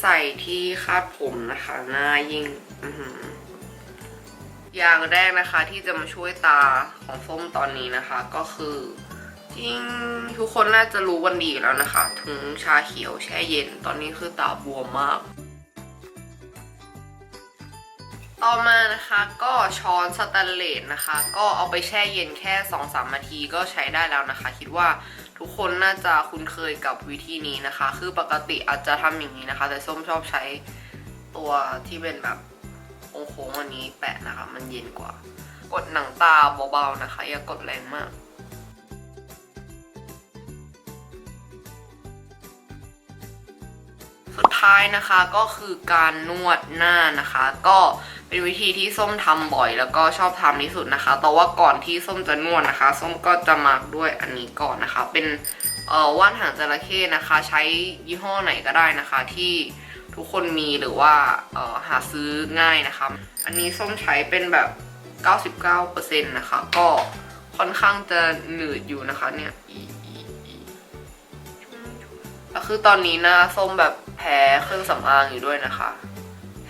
ใส่ที่คาดผมนะคะหน้ายิ่งอย่างแรกนะคะที่จะมาช่วยตาของส้มตอนนี้นะคะ ก็คือจริงทุกคนน่าจะรู้วันดีแล้วนะคะถึงชาเขียวแช่เย็นตอนนี้คือตาบวมมาก ต่อมานะคะก็ช้อนสแตนเลสนะคะ ก็เอาไปแช่เย็นแค่ 2-3นาทีก็ใช้ได้แล้วนะคะ คิดว่า ทุกคนน่าจะคุ้นเคยกับวิธีนี้นะคะ คือปกติอาจจะทำอย่างนี้นะคะ แต่ส้มชอบใช้ตัวที่เป็นแบบโค้งอันนี้แปะนะคะ มันเย็นกว่า กดหนังตาเบาๆนะคะ อย่ากดแรงมากสุดท้ายนะคะก็คือการนวดหน้านะคะ ก็ เป็นวิธีที่ส้มทำบ่อยแล้วก็ชอบทำที่สุดนะคะ แต่ว่าก่อนที่ส้มจะนวดนะคะ ส้มก็จะมาร์กด้วยอันนี้ก่อนนะคะ เป็นว่านหางจระเข้นะคะ ใช้ยี่ห้อไหนก็ได้นะคะ ที่ทุกคนมีหรือว่าหาซื้อง่ายนะคะ อันนี้ส้มใช้เป็นแบบ 99%นะคะ ก็ค่อนข้างจะหนืดอยู่นะคะเนี่ยอีอีอีแล้วคือตอนนี้หน้าส้มแบบแพ้เครื่องสำอางอยู่ด้วยนะคะ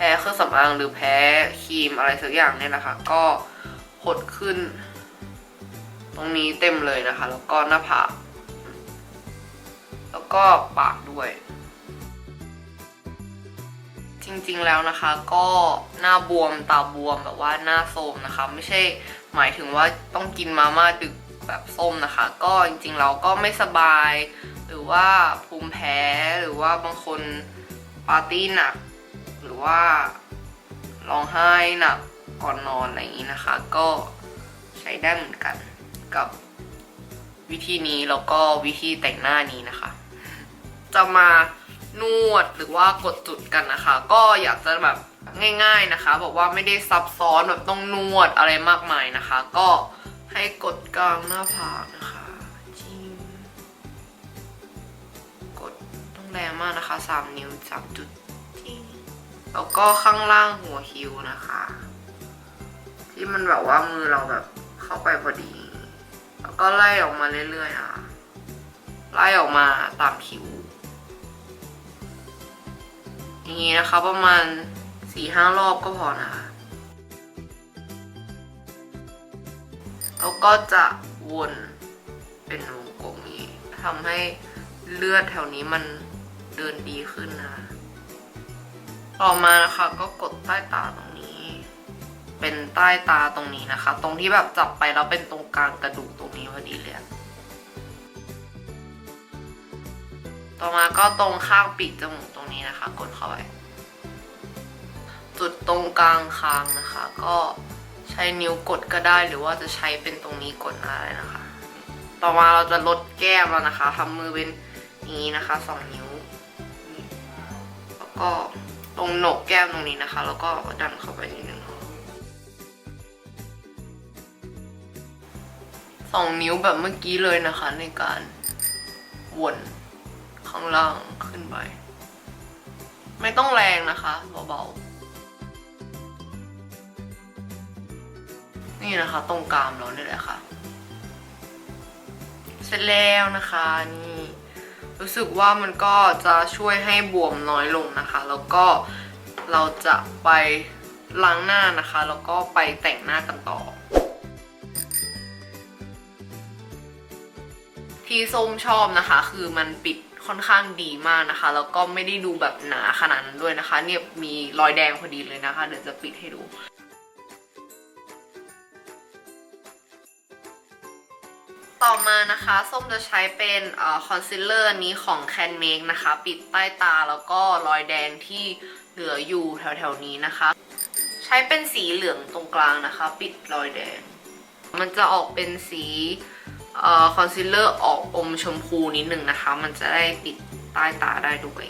แพ้เครื่องสำอางหรือแพ้ครีมอะไรสักอย่างเนี่ยนะคะ ก็หดขึ้น ตรงนี้เต็มเลยนะคะ แล้วก็หน้าผากแล้วก็ปากด้วย จริงๆแล้วนะคะ ก็หน้าบวมตาบวมแบบว่าหน้าโทรมนะคะ ไม่ใช่หมายถึงว่าต้องกินมาม่าดึกแบบส้มนะคะ ก็จริงๆเราก็ไม่สบาย หรือว่าภูมิแพ้หรือว่าบางคนปาร์ตี้หนัก หรือว่าร้องไห้หนักก่อนนอนอะไรอย่างนี้นะคะ ก็ใช้ได้เหมือนกันกับวิธีนี้แล้วก็วิธีแต่งหน้านี้นะคะ จะมานวดหรือว่ากดจุดกันนะคะ ก็อยากจะแบบง่าย ๆนะคะ บอกว่าไม่ได้ซับซ้อนแบบต้องนวดอะไรมากมายนะคะ ก็ให้กดกลางหน้าผากนะคะจิ้มกดต้องแรงมากนะคะสามนิ้วสามจุดจิ้ม แล้วก็ข้างล่างหัวคิ้วนะคะ ที่มันแบบว่ามือเราแบบเข้าไปพอดี แล้วก็ไล่ออกมาเรื่อยๆนะคะไล่ออกมาตามคิ้วอย่างนี้นะคะประมาณสี่ห้ารอบก็พอนะคะแล้วก็จะวนเป็นวงกลมนี้ทำให้เลือดแถวนี้มันเดินดีขึ้นนะ ต่อมานะคะก็กดใต้ตาตรงนี้ เป็นใต้ตาตรงนี้นะคะ ตรงที่แบบจับไปแล้วเป็นตรงกลางกระดูกตรงนี้พอดีเลยต่อมาก็ตรงข้างปีกจมูกตรงนี้นะคะ กดเข้าไปจุดตรงกลางคางนะคะ ก็ใช้นิ้วกดก็ได้หรือว่าจะใช้เป็นตรงนี้กดได้นะคะ ต่อมาเราจะลดแก้มแล้วนะคะทำมือเป็นนี้นะคะสองนิ้วแล้วก็ ตรงโหนกแก้มตรงนี้นะคะ แล้วก็ดันเข้าไปนิดนึงสองนิ้วแบบเมื่อกี้เลยนะคะ ในการวนข้างล่างขึ้นไป ไม่ต้องแรงนะคะเบาๆนี่นะคะ ตรงกรามเราเนี่ยแหละค่ะ เสร็จแล้วนะคะนี่ รู้สึกว่ามันก็จะช่วยให้บวมน้อยลงนะคะ แล้วก็เราจะไปล้างหน้านะคะ แล้วก็ไปแต่งหน้ากันต่อที่ส้มชอบนะคะ คือมันปิดค่อนข้างดีมากนะคะ แล้วก็ไม่ได้ดูแบบหนาขนาดนั้นด้วยนะคะ เนี่ยมีรอยแดงพอดีเลยนะคะ เดี๋ยวจะปิดให้ดู อมานะคะส้มจะใช้เป็นคอนซีลเลอร์นี้ของ Can Make นะคะ ปิดใต้ตาแล้วก็รอยแดงที่เหลืออยู่แถวๆนี้นะคะ ใช้เป็นสีเหลืองตรงกลางนะคะ ปิดรอยแดง มันจะออกเป็นสีคอนซีลเลอร์ออกอมชมพูนิดหนึ่งนะคะ มันจะได้ปิดใต้ตาได้ด้วย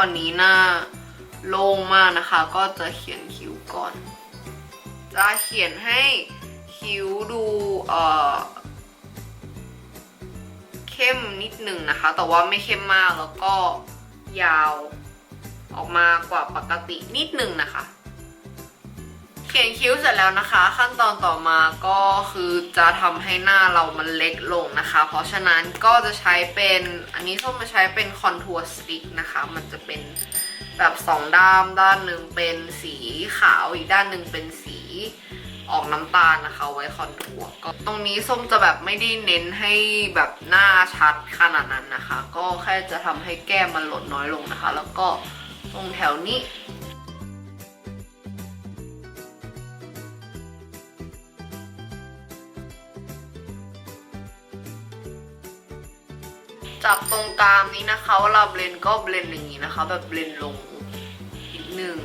ตอนนี้หน้าโล่งมากนะคะ ก็จะเขียนคิ้วก่อน จะเขียนให้คิ้วดูเอ่อเข้มนิดหนึ่งนะคะ แต่ว่าไม่เข้มมากแล้วก็ยาวออกมากว่าปกตินิดหนึ่งนะคะ ขียนคิ้วเสร็จแล้วนะคะ ขั้นตอนต่อมาก็คือจะทำให้หน้าเรามันเล็กลงนะคะ เพราะฉะนั้นก็จะใช้เป็นอันนี้ส้มมาใช้เป็นคอนทัวร์สติ๊กนะคะ มันจะเป็นแบบสองด้ามด้านหนึ่งเป็นสีขาวอีกด้านหนึ่งเป็นสีออกน้ำตาลนะคะ ไว้คอนทัวร์ก็ตรงนี้ส้มจะแบบไม่ได้เน้นให้แบบหน้าชัดขนาดนั้นนะคะ ก็แค่จะทำให้แก้มมันหลดน้อยลงนะคะ แล้วก็ตรงแถวนี้ จับตรงกลางนี้นะคะเวลาเบลนก็เบลนอย่างนี้นะคะ แบบเบลนลงนิดนึง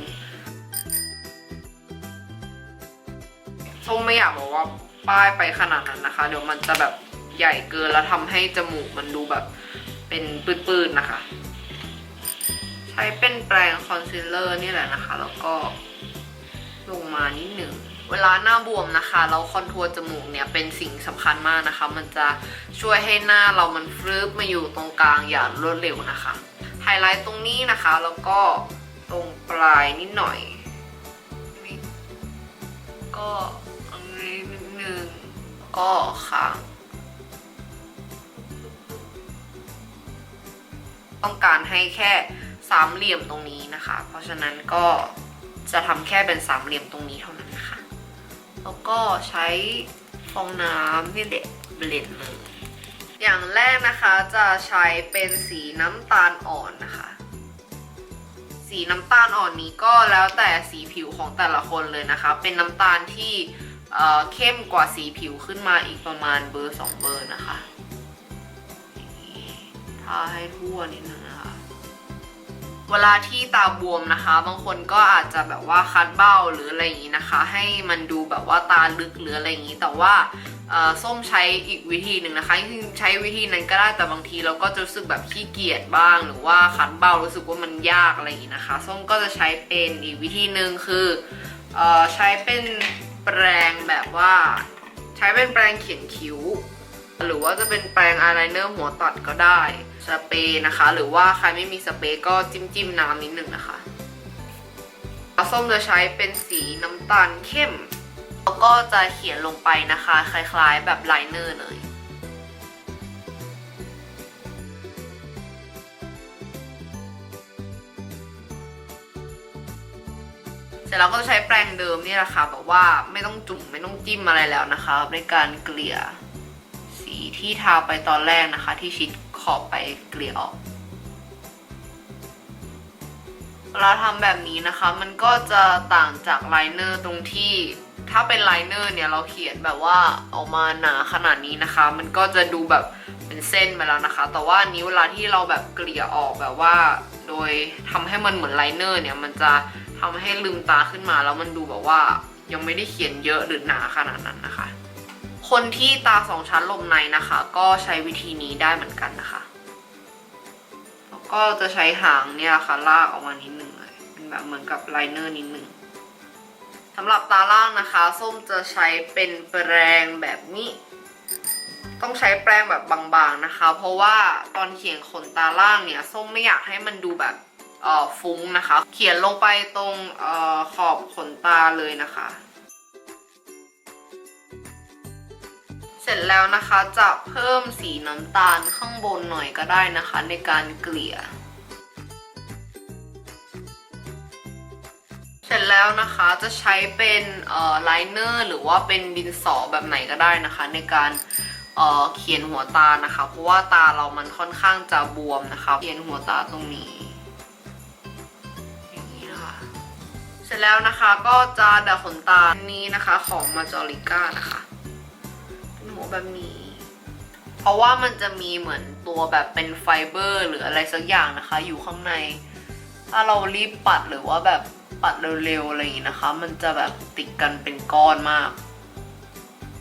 ส้มไม่อยากบอกว่าป้ายไปขนาดนั้นนะคะ เดี๋ยวมันจะแบบใหญ่เกินแล้วทำให้จมูกมันดูแบบเป็นปื้นๆนะคะ ใช้เป็นแปรงคอนซีลเลอร์นี่แหละนะคะ แล้วก็ลงมานิดหนึ่ง เวลาหน้าบวมนะคะเราคอนทัวร์จมูกเนี่ยเป็นสิ่งสำคัญมากนะคะ มันจะช่วยให้หน้าเรามันฟรึบมาอยู่ตรงกลางอย่างรวดเร็วนะคะ ไฮไลท์ตรงนี้นะคะแล้วก็ตรงปลายนิดหน่อยนี่ก็ตรงนี้นิดนึงก็ข้างต้องการให้แค่สามเหลี่ยมตรงนี้นะคะ เพราะฉะนั้นก็ จะทำแค่เป็นสามเหลี่ยมตรงนี้เท่านั้นนะคะ แล้วก็ใช้ฟองน้ำนี่เด็กเบลนด์เลย อย่างแรกนะคะจะใช้เป็นสีน้ำตาลอ่อนนะคะ สีน้ำตาลอ่อนนี้ก็แล้วแต่สีผิวของแต่ละคนเลยนะคะ เป็นน้ำตาลที่เข้มกว่าสีผิวขึ้นมาอีกประมาณเบอร์สองเบอร์นะคะทาให้ทั่วนิดนึงนะ เวลาที่ตาบวมนะคะ บางคนก็อาจจะแบบว่าคัดเบ้าหรืออะไรอย่างนี้นะคะ ให้มันดูแบบว่าตาลึกหรืออะไรอย่างนี้ แต่ว่าส้มใช้อีกวิธีหนึ่งนะคะจริงใช้วิธีนั้นก็ได้แต่บางทีเราก็จะรู้สึกแบบขี้เกียจบ้าง หรือว่าคัดเบ้ารู้สึกว่ามันยากอะไรอย่างนี้นะคะ ส้มก็จะใช้เป็นอีกวิธีหนึ่งคืออใช้เป็นแปรงแบบว่า ใช้เป็นแปรงเขียนคิ้ว หรือว่าจะเป็นแปรงอายไลเนอร์หัวตัดก็ได้สเปรย์นะคะ หรือว่าใครไม่มีสเปรย์ก็จิ้มจิ้มน้ำนิดหนึ่งนะคะส้มจะใช้เป็นสีน้ำตาลเข้ม แล้วก็จะเขียนลงไปนะคะ คล้ายๆแบบไลเนอร์เลยเสร็จแล้วก็จะใช้แปรงเดิมนี่แหละค่ะแบบว่าไม่ต้องจุ่มไม่ต้องจิ้มอะไรแล้วนะคะ ในการเกลี่ย ที่ทาไปตอนแรกนะคะ ที่ชิดขอบไปเกลี่ยออกเวลาทำแบบนี้นะคะ มันก็จะต่างจากไลเนอร์ตรงที่ถ้าเป็นไลเนอร์เนี่ยเราเขียนแบบว่าออกมาหนาขนาดนี้นะคะ มันก็จะดูแบบเป็นเส้นไปแล้วนะคะ แต่ว่านี้เวลาที่เราแบบเกลี่ยออกแบบว่า โดยทำให้มันเหมือนไลเนอร์เนี่ย มันจะทำให้ลืมตาขึ้นมาแล้วมันดูแบบว่ายังไม่ได้เขียนเยอะหรือหนาขนาดนั้นนะคะ คนที่ตาสองชั้นลมในนะคะ ก็ใช้วิธีนี้ได้เหมือนกันนะคะ แล้วก็จะใช้หางเนี่ยค่ะลากออกมานิดนึงเลยเป็นแบบเหมือนกับไลเนอร์นิดหนึ่งสำหรับตาล่างนะคะ ส้มจะใช้เป็นแปรงแบบนี้ ต้องใช้แปรงแบบบางๆนะคะ เพราะว่าตอนเขียนขนตาล่างเนี่ย ส้มไม่อยากให้มันดูแบบเออฟุ้งนะคะ เขียนลงไปตรงเออขอบขนตาเลยนะคะ เสร็จแล้วนะคะจะเพิ่มสีน้ำตาลข้างบนหน่อยก็ได้นะคะ ในการเกลี่ย เสร็จแล้วนะคะจะใช้เป็นเอ่อไลเนอร์หรือว่าเป็นดินสอแบบไหนก็ได้นะคะ ในการเอ่อเขียนหัวตานะคะ เพราะว่าตาเรามันค่อนข้างจะบวมนะคะ เขียนหัวตาตรงนี้อย่างนี้นะคะเสร็จแล้วนะคะก็จะดัดขนตานี้นะคะของมาจอริก้านะคะ เป็นหัวแบบนี้เพราะว่ามันจะมีเหมือนตัวแบบเป็นไฟเบอร์ หรืออะไรสักอย่างนะคะ อยู่ข้างใน ถ้าเรารีบปัดหรือว่าแบบปัดเร็วๆอะไรอย่างนี้นะคะ มันจะแบบติดกันเป็นก้อนมาก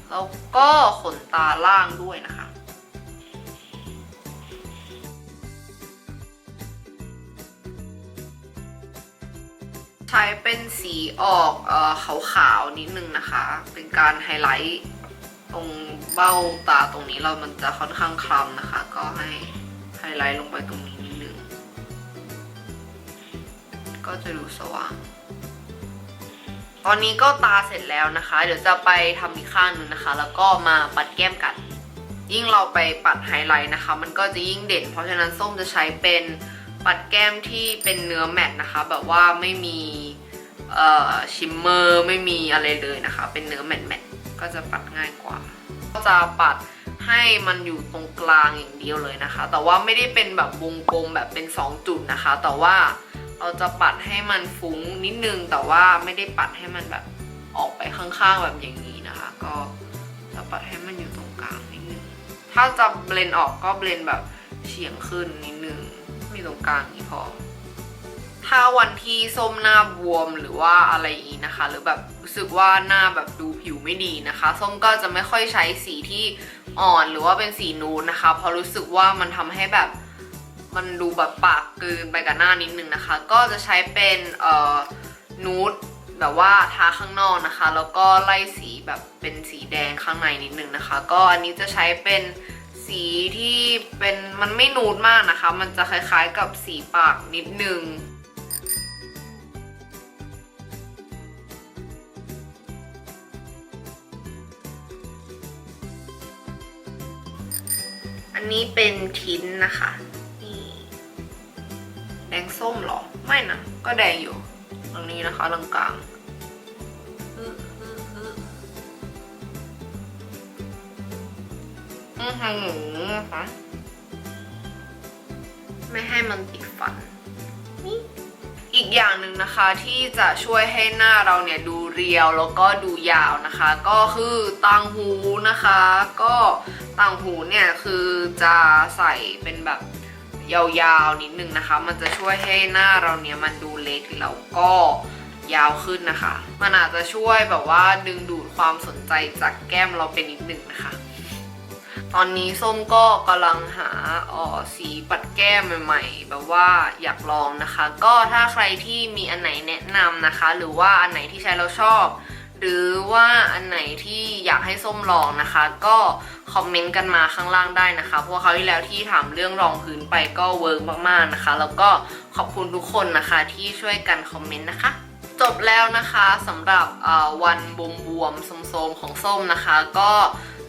แล้วก็ขนตาล่างด้วยนะคะใช้เป็นสีออกเอ่อขาวๆนิดนึงนะคะ เป็นการไฮไลท์ ตรงเบ้าตาตรงนี้เรามันจะค่อนข้างคล้ำนะคะ ก็ให้ไฮไลท์ลงไปตรงนี้นิดนึง ก็จะดูสว่าง ตอนนี้ก็ตาเสร็จแล้วนะคะ เดี๋ยวจะไปทำอีกข้างหนึ่งนะคะ แล้วก็มาปัดแก้มกัน ยิ่งเราไปปัดไฮไลท์นะคะ มันก็จะยิ่งเด่น เพราะฉะนั้นส้มจะใช้เป็นปัดแก้มที่เป็นเนื้อแมตนะคะ แบบว่าไม่มีชิมเมอร์ไม่มีอะไรเลยนะคะ เป็นเนื้อแมตแมต ก็จะปัดง่ายกว่า ก็จะปัดให้มันอยู่ตรงกลางอย่างเดียวเลยนะคะ แต่ว่าไม่ได้เป็นแบบวงกลมแบบเป็น 2 จุดนะคะ แต่ว่าเราจะปัดให้มันฟุ้งนิดนึง แต่ว่าไม่ได้ปัดให้มันแบบออกไปข้างๆแบบอย่างนี้นะคะ ก็จะปัดให้มันอยู่ตรงกลางนิดนึง ถ้าจะเบลนออกก็เบลนแบบเฉียงขึ้นนิดนึง มีตรงกลางนี้พอ ถ้าวันที่ส้มหน้าบวมหรือว่าอะไรอย่างนี้นะคะ หรือแบบรู้สึกว่าหน้าแบบดูผิวไม่ดีนะคะ ส้มก็จะไม่ค่อยใช้สีที่อ่อนหรือว่าเป็นสีนูดนะคะ เพราะรู้สึกว่ามันทำให้แบบมันดูแบบปากกินไปกับหน้านิดนึงนะคะ ก็จะใช้เป็นเอ่อนูดแบบว่าทาข้างนอกนะคะ แล้วก็ไล่สีแบบเป็นสีแดงข้างในนิดนึงนะคะ ก็อันนี้จะใช้เป็นสีที่เป็นมันไม่นูดมากนะคะ มันจะคล้ายๆกับสีปากนิดนึง อันนี้เป็นทิ้นนะคะ นี่ แดงส้มหรอ ไม่นะ ก็แดงอยู่ ตรงนี้นะคะตรงกลางฮึฮึฮึอือหือคะ ไม่ให้มันติดฟัน อีกอย่างหนึ่งนะคะที่จะช่วยให้หน้าเราเนี่ยดูเรียวแล้วก็ดูยาวนะคะ ก็คือต่างหูนะคะ ก็ ต่างหูเนี่ยคือจะใส่เป็นแบบยาวๆนิดนึงนะคะ มันจะช่วยให้หน้าเราเนี่ยมันดูเล็กแล้วก็ยาวขึ้นนะคะ มันอาจจะช่วยแบบว่าดึงดูดความสนใจจากแก้มเราเป็นนิดนึงนะคะ ตอนนี้ส้มก็กำลังหาออสีปัดแก้มใหม่ๆ แบบว่าอยากลองนะคะ ก็ถ้าใครที่มีอันไหนแนะนำนะคะ หรือว่าอันไหนที่ใช้แล้วชอบ หรือว่าอันไหนที่อยากให้ส้มลองนะคะ ก็คอมเมนต์กันมาข้างล่างได้นะคะ เพราะว่าคราที่แล้วที่ถามเรื่องรองพื้นไปก็เวิร์กมากๆนะคะ แล้วก็ขอบคุณทุกคนนะคะที่ช่วยกันคอมเมนต์นะคะจบแล้วนะคะสำหรับวันบวมบวมๆโสมๆของส้มนะคะ ก็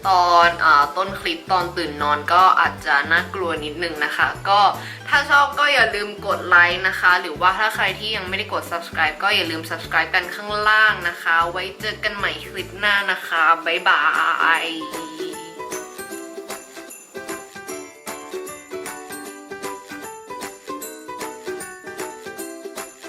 ตอนอต้นคลิปตอนตื่นนอนก็อาจจะน่ากลัวนิดนึงนะคะ ก็ถ้าชอบก็อย่าลืมกดไลค์นะคะ หรือว่าถ้าใครที่ยังไม่ได้กด subscribe ก็อย่าลืม subscribe กันข้างล่างนะคะ ไว้เจอกันใหม่คลิปหน้านะคะ บ๊ายบาย